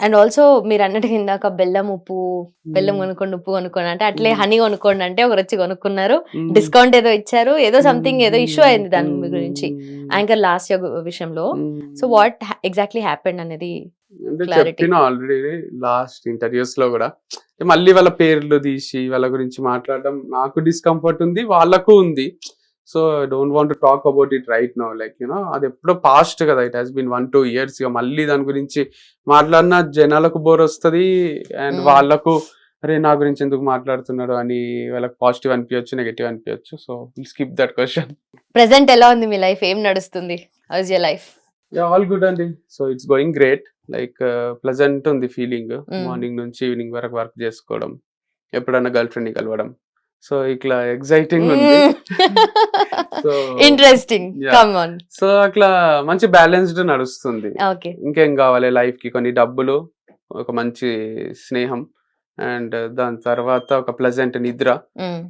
And also మీరు అన్నట్టు ఇందాక బెల్లం ఉప్పు బెల్లం కొనుక్కోండి ఉప్పు కొనుక్కోండి అంటే అట్లే మ్మ్. హనీ కొనుక్కోండి అంటే ఒక వచ్చి కొనుక్కున్నారు. డిస్కౌంట్ ఏదో ఇచ్చారు ఏదో సంథింగ్ ఏదో ఇష్యూ అయింది దాని. గురించి యాంకర్ లాస్ట్ విషయంలో hmm. So what exactly happened అనేది. చెప్పిన ఆల్రెడీ లాస్ట్ ఇంటర్వ్యూస్లో కూడా మళ్ళీ వాళ్ళ పేర్లు తీసి వాళ్ళ గురించి మాట్లాడడం నాకు డిస్కంఫర్ట్ ఉంది వాళ్ళకు ఉంది so I don't want talk about it right no like you know అది ఎప్పుడో పాస్ట్ కదా. It has been one two years ఇక మళ్ళీ దాని గురించి మాట్లాడిన జనాలకు బోర్ వస్తుంది. అండ్. వాళ్ళకు అరే నా గురించి ఎందుకు మాట్లాడుతున్నాడు? అని వాళ్ళకి పాజిటివ్ అనిపించచ్చు negative అనిపించచ్చు so skip that question present ఎలా ఉంది మీ లైఫ్ ఏం నడుస్తుంది? How's your life all good అండి. So it's going great like pleasant ఉంది ఫీలింగ్. మార్నింగ్ నుంచి ఈవినింగ్ వరకు వర్క్ చేసుకోవడం. ఎప్పుడన్నా గర్ల్ ఫ్రెండ్ని కలవడం. సో ఇట్లా ఎగ్జైటింగ్ ఉంది. సో ఇంట్రెస్టింగ్ సో అట్లా మంచి బ్యాలెన్స్డ్ నడుస్తుంది. ఇంకేం కావాలి లైఫ్కి కొన్ని డబ్బులు ఒక మంచి స్నేహం అండ్ దాని తర్వాత ఒక ప్లెజెంట్ నిద్ర.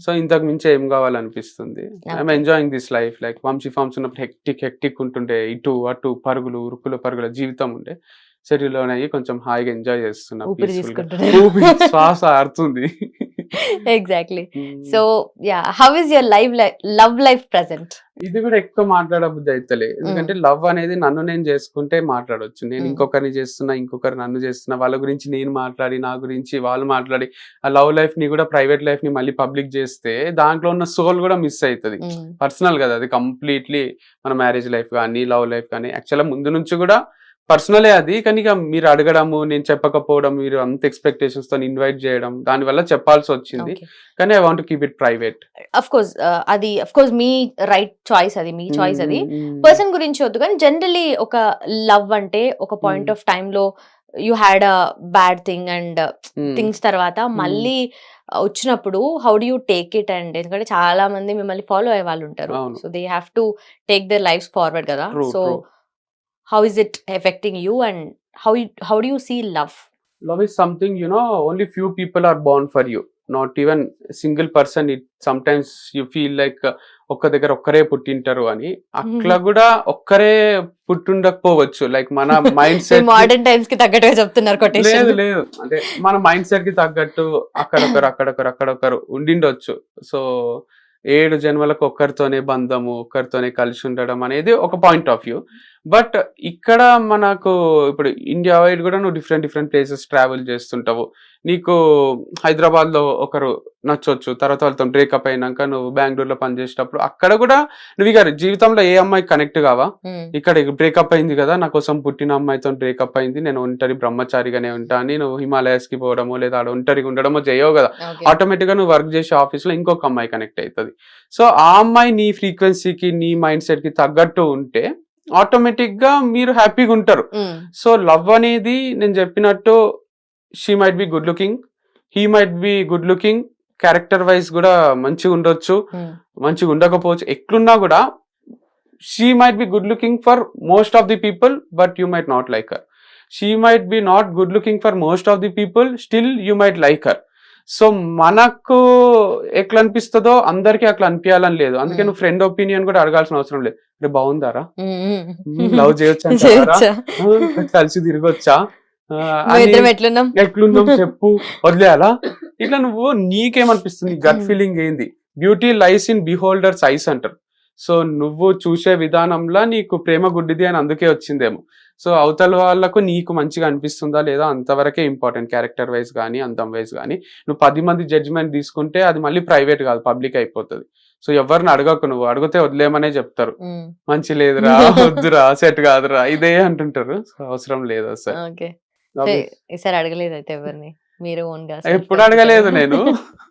సో ఇంతకు మించి ఏం కావాలనిపిస్తుంది? I'm. Enjoying this life like Vamshi farms ఉన్నప్పుడు హెక్టిక్ హెక్టిక్ ఉంటుండే. ఇటు అటు పరుగులు ఉరుకులు పరుగుల జీవితం ఉండే. శరీరంలోనే అయ్యి కొంచెం హాయిగా ఎంజాయ్ చేస్తున్నా శ్వాస ఆడుతుంది exactly so yeah how is your life love life present ఇది కూడా ఎక్కువ మాట్లాడబుద్ధి అయితలే. ఎందుకంటే లవ్ అనేది నన్ను నేను చేసుకుంటే మాట్లాడొచ్చు. నేను Mm. ఇంకొకరిని చేస్తున్నా ఇంకొకరు నన్ను చేస్తున్నా వాళ్ళ గురించి నేను మాట్లాడి నా గురించి వాళ్ళు మాట్లాడి ఆ లవ్ లైఫ్ని కూడా ప్రైవేట్ లైఫ్ని మళ్ళీ పబ్లిక్ చేస్తే దాంట్లో ఉన్న సోల్ కూడా మిస్ అవుతుంది పర్సనల్ కదా అది కంప్లీట్లీ మన మ్యారేజ్ లైఫ్ కానీ లవ్ లైఫ్ కానీ యాక్చువల్గా ముందు నుంచి కూడా పర్సనలే అది కానీ ఇక మీరు అడగడము నేను చెప్పకపోవడం మీరు అంత ఎక్స్పెక్టేషన్స్తో ఇన్వైట్ చేయడం దాని వల్ల చెప్పాల్సి వచ్చింది. కానీ I want keep it private of course అది అఫ్ కోర్స్ మీ రైట్ చాయిస్ అది మీ చాయిస్ అది. పర్సన్ గురించి వద్దు కానీ జనరలీ ఒక లవ్ అంటే ఒక పాయింట్. ఆఫ్ టైమ్లో you had a bad thing and things తర్వాత Mm. మళ్ళీ వచ్చినప్పుడు how do you take it and ఎందుకంటే చాలా మంది మిమ్మల్ని ఫాలో అయ్యే వాళ్ళు ఉంటారు. So they have to take their life forward కదా. సో true. How is it affecting you and how how do you see love love is something you know only few people are born for you. Not even single person it sometimes you feel like uh, ఒక్క దగ్గర ఒక్కరే పుట్టింటారు అని. అట్లా కూడా ఒక్కరే పుట్టుండకపోవచ్చు. Like మన మైండ్ సెట్ మోడర్న్ టైమ్స్కి తగ్గట్టుగా చెప్తున్నారు లేదు లేదు. అంటే మన మైండ్ సెట్కి తగ్గట్టు అక్కడొకరు అక్కడొకరు అక్కడొకరు ఉండిండొచ్చు. సో ఏడు జన్మలకు ఒక్కరితోనే బంధము ఒక్కరితోనే కలిసి ఉండడం అనేది ఒక పాయింట్ ఆఫ్ వ్యూ బట్ ఇక్కడ మనకు ఇప్పుడు ఇండియా వైడ్ కూడా నువ్వు డిఫరెంట్ డిఫరెంట్ ప్లేసెస్ ట్రావెల్ చేస్తుంటావు. నీకు హైదరాబాద్లో ఒకరు నచ్చొచ్చు తర్వాత వాళ్ళతో బ్రేకప్ అయినాక నువ్వు బెంగళూరులో పనిచేసేటప్పుడు అక్కడ కూడా నువ్వు ఇక జీవితంలో ఏ అమ్మాయి కనెక్ట్ కావా? ఇక్కడ బ్రేకప్ అయింది కదా నా కోసం పుట్టిన అమ్మాయితో బ్రేకప్ అయింది నేను ఒంటరి బ్రహ్మచారిగానే ఉంటా అని నువ్వు హిమాలయస్కి పోవడమో లేదా ఆడ ఒంటరిగా ఉండడమో చేయవు కదా. ఆటోమేటిక్గా నువ్వు వర్క్ చేసే ఆఫీస్లో ఇంకొక అమ్మాయి కనెక్ట్ అవుతుంది సో ఆ అమ్మాయి నీ ఫ్రీక్వెన్సీకి నీ మైండ్ సెట్కి తగ్గట్టు ఉంటే ఆటోమేటిక్గా మీరు హ్యాపీగా ఉంటారు. సో లవ్ అనేది నేను చెప్పినట్టు she might be good looking he might be good looking character wise కూడా మంచిగా ఉండొచ్చు మంచిగా ఉండకపోవచ్చు ఎట్లున్నా కూడా she might be good looking for most of the people but you might not like her she might be not good looking for most of the people still you might like her so మనకు ఎట్లా అనిపిస్తుందో అందరికీ అట్లా అనిపించాలని లేదు. అందుకే Hmm. నువ్వు friend opinion కూడా అడగాల్సిన అవసరం లేదు. రే బాగుందారా? లవ్ చేయొచ్చు చేయొచ్చా? కలిసి తిరగొచ్చా? ఎట్లున్నాం? ఎట్లుందాం చెప్పు. వదిలేయాలా? ఇట్లా నువ్వు నీకేమనిపిస్తుంది? గట్. ఫీలింగ్ ఏంది? Beauty lies in beholder's eyes అంటారు. సో నువ్వు చూసే విధానంలో నీకు ప్రేమ గుడ్డిది అని అందుకే వచ్చిందేమో. సో అవతల వాళ్ళకు నీకు మంచిగా అనిపిస్తుందా లేదా అంతవరకే ఇంపార్టెంట్ క్యారెక్టర్ వైజ్ కానీ అందం వైజ్ కానీ నువ్వు పది మంది జడ్జిమెంట్ తీసుకుంటే అది మళ్ళీ ప్రైవేట్ కాదు పబ్లిక్ అయిపోతుంది. సో ఎవరిని అడగకు నువ్వు? అడిగితే వదిలేమనే చెప్తారు. మంచి లేదురా వద్దురా సెట్ కాదురా ఇదే అంటుంటారు. అవసరం లేదు ఓకే. ఈసారి అడగలేదు అయితే ఎవరిని. మీరు ఎప్పుడు అడగలేదు నేను.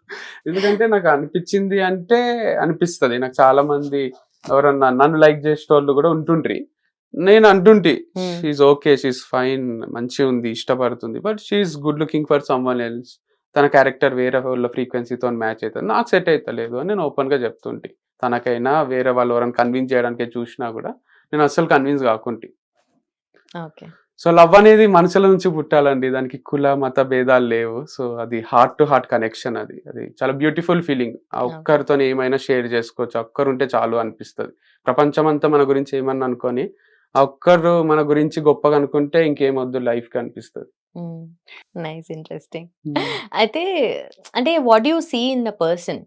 ఎందుకంటే నాకు అనిపించింది అంటే అనిపిస్తది. నాకు చాలా మంది ఎవరన్నా నన్ను లైక్ చేసేటోళ్ళు కూడా ఉంటుండ్రి. నేను అంటుంటి. షీఈ్ ఓకే షీఈ్ ఫైన్ మంచిగా ఉంది ఇష్టపడుతుంది but she's good looking for someone else తన క్యారెక్టర్ వేరే వాళ్ళ ఫ్రీక్వెన్సీతో మ్యాచ్ అవుతుంది నాకు సెట్ అవుతలేదు అని నేను ఓపెన్గా చెప్తుంటి. తనకైనా వేరే వాళ్ళు ఎవరైనా కన్విన్స్ చేయడానికి చూసినా కూడా నేను అస్సలు కన్విన్స్ కాకుంటి. ఓకే. సో లవ్ అనేది మనసుల నుంచి పుట్టాలండి. దానికి కుల మత భేదాలు లేవు. సో అది హార్ట్ టు హార్ట్ కనెక్షన్ అది. అది చాలా బ్యూటిఫుల్ ఫీలింగ్ ఆ ఒక్కరితో ఏమైనా షేర్ చేసుకోవచ్చు. ఒక్కరు ఉంటే చాలు అనిపిస్తుంది. ప్రపంచం అంతా మన గురించి ఏమన్నా అనుకొని ఆ ఒక్కరు మన గురించి గొప్పగా అనుకుంటే ఇంకేం వద్దు లైఫ్ కనిపిస్తుంది నైస్ ఇంట్రెస్టింగ్ అయితే అంటే what you see in the person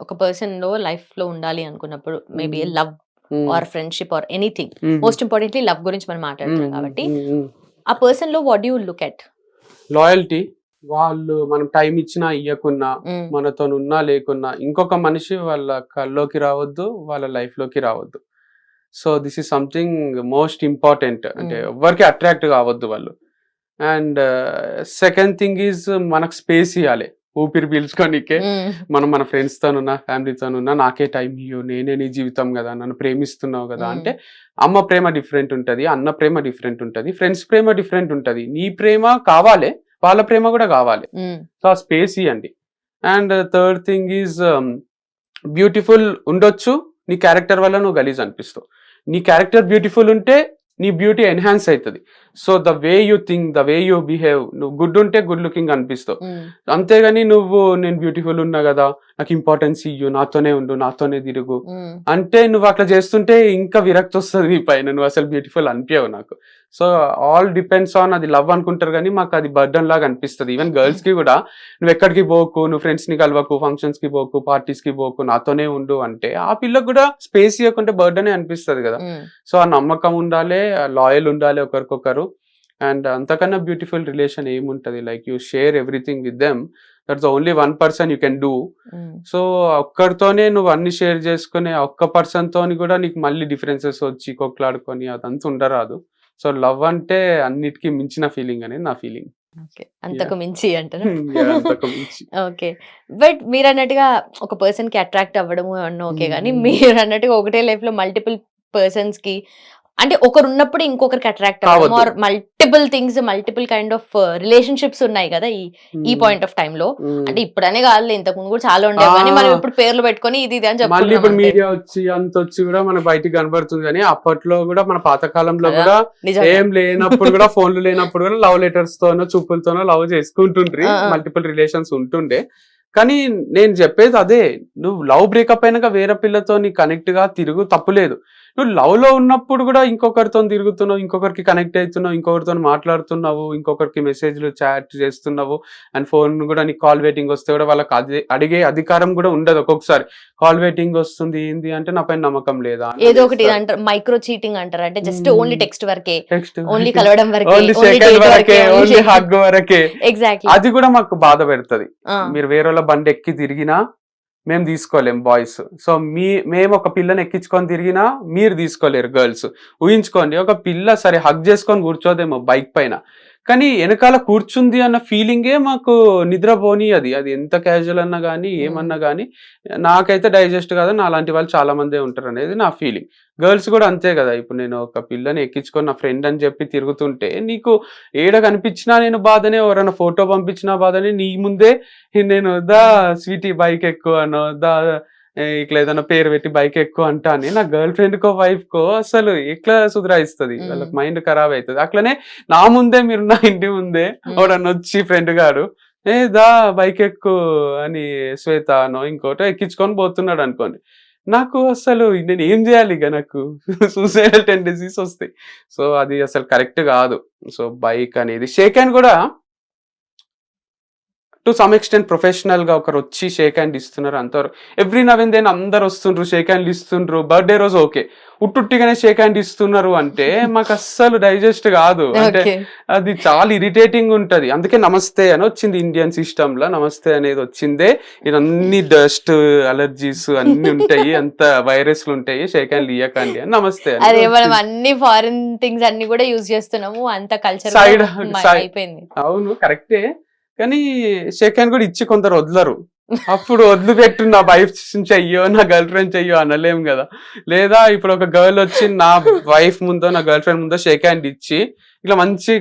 ఒక పర్సన్లో లైఫ్లో ఉండాలి అనుకున్నప్పుడు maybe. Love or friendship or anything most importantly love గురించి మనం మాట్లాడుతున్నాం కాబట్టి. ఆ పర్సన్లో what you look at loyalty వాళ్ళు మనం టైం ఇచ్చినా ఇవ్వకున్నా మనతో ఉన్నా లేకున్నా ఇంకొక మనిషి వాళ్ళ కల్లోకి రావద్దు వాళ్ళ లైఫ్లోకి రావద్దు. So this is something most important అంటే. ఎవరికి అట్రాక్ట్ కావద్దు వాళ్ళు. అండ్ సెకండ్ థింగ్ ఈజ్ మనకు స్పేస్ ఇవ్వాలి ఊపిరి పీల్చుకోనికే మనం మన ఫ్రెండ్స్ తోనున్నా ఫ్యామిలీతోనున్నా నాకే టైం ఇయ్యు నేనే నీ జీవితం కదా నన్ను ప్రేమిస్తున్నావు కదా. అంటే అమ్మ ప్రేమ డిఫరెంట్ ఉంటది అన్న ప్రేమ డిఫరెంట్ ఉంటది ఫ్రెండ్స్ ప్రేమ డిఫరెంట్ ఉంటది. నీ ప్రేమ కావాలి వాళ్ళ ప్రేమ కూడా కావాలి. సో ఆ స్పేస్ ఇవ్వండి and third thing is beautiful ఉండొచ్చు నీ క్యారెక్టర్ వల్ల నువ్వు గలీజ్ అనిపిస్తావు. నీ క్యారెక్టర్ బ్యూటిఫుల్ ఉంటే నీ బ్యూటీ ఎన్హాన్స్ అవుతుంది so the way you think the way you behave నువ్వు గుడ్ ఉంటే గుడ్ లుకింగ్ అనిపిస్తావు. అంతేగాని నువ్వు నేను బ్యూటిఫుల్ ఉన్నా కదా నాకు ఇంపార్టెన్స్ ఇయ్యు నాతోనే ఉండు నాతోనే తిరుగు. అంటే నువ్వు అట్లా చేస్తుంటే ఇంకా విరక్తి వస్తుంది నీ పైన నువ్వు అసలు బ్యూటిఫుల్ అనిపించవు నాకు. సో ఆల్ డిపెండ్స్ ఆన్ అది లవ్ అనుకుంటారు కానీ మాకు అది బర్డన్ లాగా అనిపిస్తుంది. ఈవెన్ గర్ల్స్కి కూడా నువ్వు ఎక్కడికి పోకు నువ్వు ఫ్రెండ్స్ని కలవకు ఫంక్షన్స్కి పోకు పార్టీస్కి పోకు నాతోనే ఉండు అంటే ఆ పిల్లకి కూడా స్పేస్ ఇవ్వకుంటే బర్డనే అనిపిస్తుంది కదా. సో ఆ నమ్మకం ఉండాలి లాయల్ ఉండాలి ఒకరికొకరు. అండ్ అంతకన్నా బ్యూటిఫుల్ రిలేషన్ ఏముంటది? Like you share everything with them that's only one person you can do so ఒక్కరితోనే నువ్వు అన్ని షేర్ చేసుకుని ఒక్క పర్సన్ తోని కూడా నీకు మళ్ళీ డిఫరెన్సెస్ వచ్చి కొట్లాడుకొని అదంతా ఉండరాదు. సో లవ్ అంటే అన్నిటికీ మించిన ఫీలింగ్ అనేది నా ఫీలింగ్. ఓకే. అంతకు మించి అంటారా? ఓకే. బట్ మీరు అన్నట్టుగా ఒక పర్సన్కి అట్రాక్ట్ అవ్వడము అన్న ఓకే కానీ Mm. మీరు అన్నట్టుగా ఒకటే లైఫ్లో మల్టిపుల్ పర్సన్స్కి అంటే ఒకరు ఉన్నప్పుడు ఇంకొకరికి అట్రాక్ట్ అవ్వడం. Or multiple things multiple kind of relationships ఉన్నాయి కదా ఈ ఈ పాయింట్ ఆఫ్ టైం లో Mm. అంటే ఇప్పుడనే కాదు ఇంతకు ముందు కూడా చాలా ఉండేవి కానీ. మనం ఇప్పుడు పేర్లు పెట్టుకొని ఇది ఇది అని మళ్ళీ ఇప్పుడు. మీడియా వచ్చి అంత వచ్చి కూడా మన బయటికి కనబడుతుంది కానీ అప్పట్లో కూడా మన పాత కాలంలో కదా. కూడా. ఏం లేనప్పుడు కూడా ఫోన్లు లేనప్పుడు కూడా లవ్ లెటర్స్ తోనో చూపులతోనో లవ్ చేసుకుంటుండ్రి. మల్టిపుల్ రిలేషన్స్ ఉంటుండే కానీ నేను చెప్పేది అదే నువ్వు లవ్ బ్రేకప్ అయినాక వేరే పిల్లతో నీ కనెక్ట్గా తిరుగు తప్పులేదు నువ్వు లవ్లో ఉన్నప్పుడు కూడా ఇంకొకరితో తిరుగుతున్నావు ఇంకొకరికి కనెక్ట్ అవుతున్నావు ఇంకొకరితో మాట్లాడుతున్నావు ఇంకొకరికి మెసేజ్లు చాట్ చేస్తున్నావు అండ్ ఫోన్ కూడా నీకు కాల్ వెయిటింగ్ వస్తే కూడా వాళ్ళకి అది అడిగే అధికారం కూడా ఉండదు. ఒక్కొక్కసారి కాల్ వెయిటింగ్ వస్తుంది ఏంది అంటే నా పైన నమ్మకం లేదా ఏదో ఒకటి అంటారు మైక్రో చీటింగ్ అంటారు. అంటే జస్ట్. ఓన్లీ టెక్స్ట్ వరకే టెక్స్ట్ ఓన్లీ కలవడం వరకే ఓన్లీ సెకండ్ వరకే ఓన్లీ హగ్ వరకే. ఎగ్జాక్ట్లీ అది కూడా మాకు బాధ పెడుతుంది. మీరు వేరే వాళ్ళ బండి ఎక్కి తిరిగినా మేము తీసుకోలేం బాయ్స్ సో మీ మేము ఒక పిల్లని ఎక్కించుకొని తిరిగినా మీరు తీసుకోలేరు గర్ల్స్ ఊహించుకోండి ఒక పిల్ల సరే హక్ చేసుకొని కూర్చోదేమో బైక్ పైన. కానీ వెనకాల కూర్చుంది అన్న ఫీలింగే మాకు నిద్రపోని అది. అది ఎంత క్యాజువల్ అన్నా కానీ ఏమన్నా కానీ నాకైతే డైజెస్ట్ కాదు నా అలాంటి వాళ్ళు చాలా మందే ఉంటారు అనేది నా ఫీలింగ్ గర్ల్స్ కూడా అంతే కదా ఇప్పుడు నేను ఒక పిల్లని ఎక్కించుకొని నా ఫ్రెండ్ అని చెప్పి తిరుగుతుంటే నీకు ఏడ కనిపించినా నేను బాధనే ఎవరైనా ఫోటో పంపించినా బాధనే నీ ముందే నేను దా స్వీటీ బైక్ ఎక్కువ అనో దా ఇట్లా ఏదైనా పేరు పెట్టి బైక్ ఎక్కువ అంటానే నా గర్ల్ ఫ్రెండ్ కో వైఫ్ కో అసలు ఎట్లా సుధరాయిస్తుంది. వాళ్ళకి మైండ్ ఖరాబ్ అవుతుంది అట్లనే నా ముందే మీరు నా ఇంటి ముందే ఎవడన్నా వచ్చి ఫ్రెండ్ గాడు ఏ దా బైక్ ఎక్కు అని శ్వేత అనో ఇంకోటో ఎక్కించుకొని పోతున్నాడు అనుకోండి. నాకు అసలు నేను ఏం చేయాలి ఇక నాకు? సూసైడల్ టెండెన్సీస్ వస్తాయి. సో అది అసలు కరెక్ట్ కాదు. సో బైక్ అనేది షేక్ హ్యాండ్ కూడా టు సమ్ ఎక్స్టెంట్ ప్రొఫెషనల్గా ఒకరు వచ్చి షేక్ హ్యాండ్ ఇస్తున్నారు అంటారు ఎవ్రీ నవెన్ దెన్ అందరు వస్తుండ్రు షేక్ హ్యాండ్ ఇస్తుండ్రు. బర్త్డే రోజు ఓకే ఉట్టుట్టిగానే షేక్ హ్యాండ్ ఇస్తున్నారు అంటే మాకు అస్సలు డైజెస్ట్ కాదు. అంటే అది చాలా ఇరిటేటింగ్ ఉంటది. అందుకే నమస్తే అని వచ్చింది ఇండియన్ సిస్టమ్లో. నమస్తే అనేది వచ్చిందే. ఇది అన్ని డస్ట్ అలర్జీస్ అన్ని ఉంటాయి. అంత వైరస్లు ఉంటాయి. షేక్ హ్యాండ్ ఇయ్యకండి అని నమస్తే అదే మనం. అన్ని ఫారిన్ థింగ్స్ అన్ని కూడా యూజ్ చేస్తున్నాము. అంత కల్చర్ అయిపోయింది. అవును కరెక్టే కానీ షేక్ హ్యాండ్ కూడా ఇచ్చి కొందరు వదలరు. అప్పుడు వదిలిపెట్టు నా వైఫ్ నుంచి అయ్యో నా గర్ల్ ఫ్రెండ్ చెయ్యో అనలేం కదా. లేదా ఇప్పుడు ఒక గర్ల్ వచ్చి నా వైఫ్ ముందో నా గర్ల్ ఫ్రెండ్ ముందో షేక్ హ్యాండ్ ఇచ్చి ఇట్లా మంచి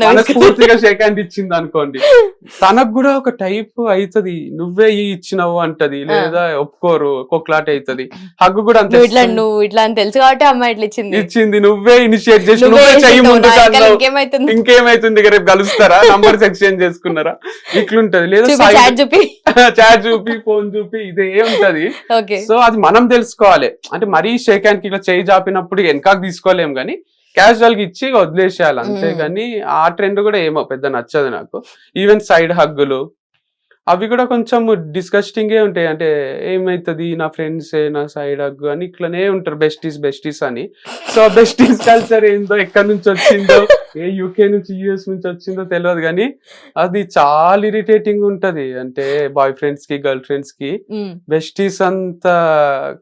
మనస్ఫూర్తిగా షేక్ హ్యాండ్ ఇచ్చింది అనుకోండి. తనకు కూడా ఒక టైప్ అవుతది నువ్వే ఈ ఇచ్చినావు అంటది. లేదా ఒప్పుకోరు కొక్లాట్ అవుతది హగ్గు కూడా అంతే ఇట్లా నువ్వు ఇట్లా అని తెలుసు కాబట్టి అమ్మాయి ఇట్లా ఇచ్చింది. ఇచ్చింది. నువ్వే ఇనిషియేట్ చేసి నువ్వే చెయ్యి ముందు. ఇంకేమైతుంది? ఇంకేమైతుంది? ఇక రేపు కలుస్తారా? నంబర్స్ ఎక్స్చేంజ్ చేసుకున్నారా? ఇట్లుంటది. లేదా చాట్ చూపి. ఫోన్ చూపి ఇదే ఉంటది. ఓకే సో అది మనం తెలుసుకోవాలి. అంటే మరీ షేక్ హ్యాండ్కి ఇట్లా చేయి చాపినప్పుడు వెనకాకి తీసుకోలేం కానీ క్యాజువల్గా ఇచ్చి వదిలేసేయాలి అంతే మ్మ్. కానీ ఆ ట్రెండ్ కూడా ఏమో పెద్ద నచ్చదు నాకు ఈవెన్ సైడ్ హగ్గులు అవి కూడా కొంచెం డిస్కస్టింగ్ ఉంటాయి. అంటే ఏమైతుంది? నా ఫ్రెండ్స్ నా సైడ్ హగ్ అని ఇట్లనే ఉంటారు. బెస్టీస్ బెస్టీస్ అని. సో బెస్టీస్ కల్చర్ ఏందో ఎక్కడి నుంచి వచ్చిందో ఏ యూకే నుంచి యుఎస్ నుంచి వచ్చిందో తెలియదు కానీ అది చాలా ఇరిటేటింగ్ ఉంటది. అంటే బాయ్ ఫ్రెండ్స్కి గర్ల్ ఫ్రెండ్స్కి బెస్టీస్ అంత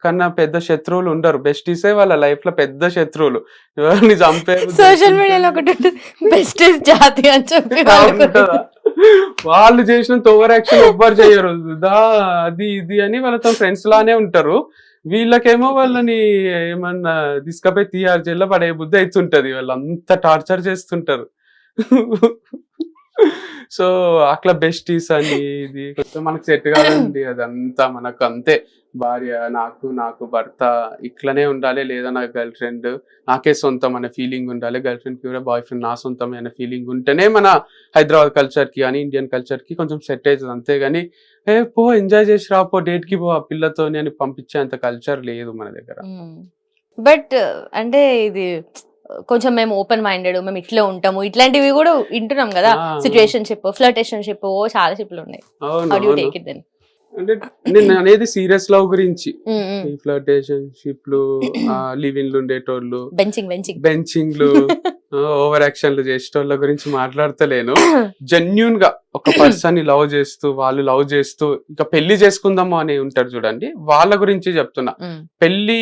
కన్నా పెద్ద శత్రువులు ఉండరు. బెస్టీసే వాళ్ళ లైఫ్లో పెద్ద శత్రువులు. ఎవరిని చంపే సోషల్ మీడియాలో ఒకటి బెస్ట్ జాతి అని చెప్పి వాళ్ళు చేసిన ఓవర్ యాక్షన్ ఎవ్వరు చేయరు. దా అది ఇది అని వాళ్ళతో ఫ్రెండ్స్ లానే ఉంటారు. వీళ్ళకేమో వాళ్ళని ఏమన్నా తీసుకపోయి తీయారు జైల్లో పడే బుద్ధి అవుతుంటది వాళ్ళు అంత టార్చర్ చేస్తుంటారు. సో అట్లా బెస్టీస్ అని ఇది. కొంచెం మనకు సెట్ కాదండి అదంతా మనకు అంతే. భార్య నాకు నాకు భర్త ఇట్లనే ఉండాలి లేదా నా గర్ల్ ఫ్రెండ్ నాకే సొంతం అనే ఫీలింగ్ ఉండాలి గర్ల్ ఫ్రెండ్కి కూడా బాయ్ ఫ్రెండ్ నా సొంతం అనే ఫీలింగ్ ఉంటేనే మన హైదరాబాద్ కల్చర్కి కానీ ఇండియన్ కల్చర్కి కొంచెం సెట్ అవుతుంది అంతేగాని ఏ పో ఎంజాయ్ చేసి రా పో డేట్కి పో ఆ పిల్లతోని అని పంపించే అంత కల్చర్ లేదు మన దగ్గర. Hmm. బట్ అంటే ఇది కొంచెం మేము ఓపెన్ మైండెడ్ మేము ఇట్లా ఉంటాము. ఇట్లాంటివి కూడా వింటున్నాం కదా. ఆ, సిచ్యువేషన్ షిప్ ఫ్లర్టేషన్ షిప్ ఓ చాలా షిప్లు ఉన్నాయి. అంటే నేను అనేది సీరియస్ లవ్ గురించి. ఈ ఫ్లర్టేషన్ షిప్లు లివ్ ఇన్లు ఉండేటోళ్ళు బెంచింగ్ బెంచింగ్ బెంచింగ్లు ఓవర్ యాక్షన్లు చేసేటోళ్ళ గురించి మాట్లాడతలేను. జెన్యున్గా ఒక పర్సన్ని లవ్ చేస్తూ వాళ్ళు లవ్ చేస్తూ ఇంకా పెళ్ళి చేసుకుందాము అని ఉంటారు చూడండి వాళ్ళ గురించి చెప్తున్నా. పెళ్ళి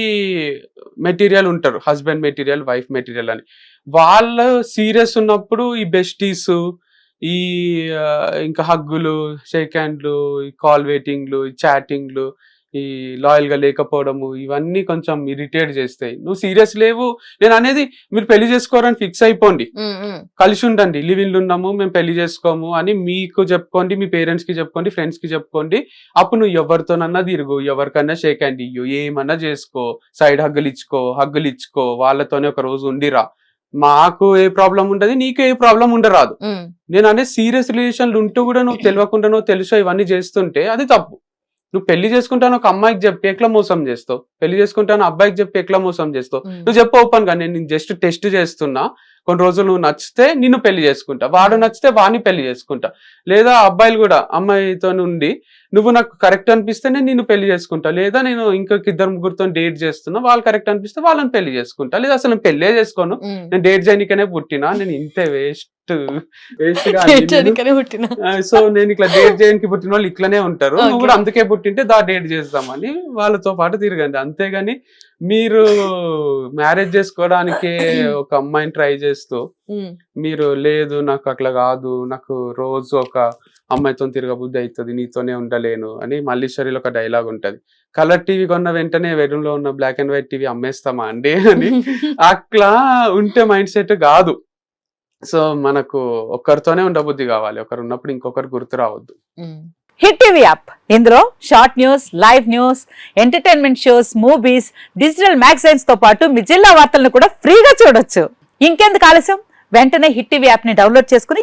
మెటీరియల్ ఉంటారు హస్బెండ్ మెటీరియల్ వైఫ్ మెటీరియల్ అని. వాళ్ళ సీరియస్ ఉన్నప్పుడు ఈ బెస్టీస్ ఈ ఇంకా హగ్గులు షేక్ హ్యాండ్లు ఈ కాల్ వెయిటింగ్లు ఈ చాటింగ్లు ఈ లాయల్గా లేకపోవడము ఇవన్నీ కొంచెం ఇరిటేట్ చేస్తాయి. నువ్వు సీరియస్ లేవు నేను అనేది మీరు పెళ్ళి చేసుకోరని ఫిక్స్ అయిపోండి. కలిసి ఉండండి. లివ్ ఇన్లు ఉన్నాము మేము పెళ్ళి చేసుకోము అని మీకు చెప్పుకోండి మీ పేరెంట్స్కి చెప్పుకోండి ఫ్రెండ్స్కి చెప్పుకోండి. అప్పుడు నువ్వు ఎవరితోనన్నా తిరుగు ఎవరికన్నా షేక్ హ్యాండ్ ఇయ్యు ఏమన్నా చేసుకో సైడ్ హగ్గులు ఇచ్చుకో హగ్గులు ఇచ్చుకో వాళ్ళతోనే ఒక రోజు ఉండిరా. మాకు ఏ ప్రాబ్లం ఉండదు నీకు ఏ ప్రాబ్లం ఉండరాదు. నేను అనే సీరియస్ రిలేషన్లు ఉంటూ కూడా నువ్వు తెలియకుండానో తెలుసో ఇవన్నీ చేస్తుంటే అది తప్పు. నువ్వు పెళ్ళి చేసుకుంటాను ఒక అమ్మాయికి చెప్పి ఎట్లా మోసం చేస్తావు? పెళ్ళి చేసుకుంటాను అబ్బాయికి చెప్పి ఎట్లా మోసం చేస్తావు? నువ్వు చెప్పు ఓపెన్గా నేను జస్ట్ టెస్ట్ చేస్తున్నా. కొన్ని రోజులు నువ్వు నచ్చితే నిన్ను పెళ్ళి చేసుకుంటా. వాడు నచ్చితే వాడిని పెళ్ళి చేసుకుంటా. లేదా అబ్బాయిలు కూడా అమ్మాయితో ఉండి నువ్వు నాకు కరెక్ట్ అనిపిస్తే నేను నిన్ను పెళ్ళి చేసుకుంటా. లేదా నేను ఇంకొక ఇద్దరు ముగ్గురుతో డేట్ చేస్తున్నా వాళ్ళు కరెక్ట్ అనిపిస్తే వాళ్ళని పెళ్ళి చేసుకుంటా. లేదా అసలు నేను పెళ్ళే చేసుకోను. నేను డేట్ చేయనికనే పుట్టినా. నేను ఇంతే వేస్ట్ వేస్ట్గా సో నేను ఇట్లా డేట్ చేయడానికి పుట్టిన వాళ్ళు ఇట్లానే ఉంటారు. నువ్వు. కూడా అందుకే పుట్టింటే దా డేట్ చేద్దామని వాళ్ళతో పాటు తిరగండి. అంతేగాని మీరు మ్యారేజ్ చేసుకోవడానికే ఒక అమ్మాయిని ట్రై చేస్తూ మీరు లేదు నాకు అట్లా కాదు నాకు రోజు ఒక అమ్మాయితో తిరగబుద్ధి అవుతుంది నీతోనే ఉండలేను అని మల్లీశ్వరిలో ఒక డైలాగ్ ఉంటది. కలర్ టీవీ కొన్న వెంటనే వెరూమ్లో ఉన్న బ్లాక్ అండ్ వైట్ టీవీ అమ్మేస్తామా అండి అని అట్లా ఉంటే మైండ్ సెట్ కాదు. సో మనకు ఒక్కరితోనే ఉండబుద్ధి కావాలి. ఒకరు ఉన్నప్పుడు ఇంకొకరు గుర్తు రావద్దు. హిట్ టీవీ యాప్ ఇందులో short news live news entertainment shows movies digital మ్యాగజైన్స్తో పాటు మీ జిల్లా వార్తలను కూడా ఫ్రీగా చూడొచ్చు. ఇంకెందుకు ఆలస్యం? వెంటనే హిట్ టీవీ యాప్ని డౌన్లోడ్ చేసుకుని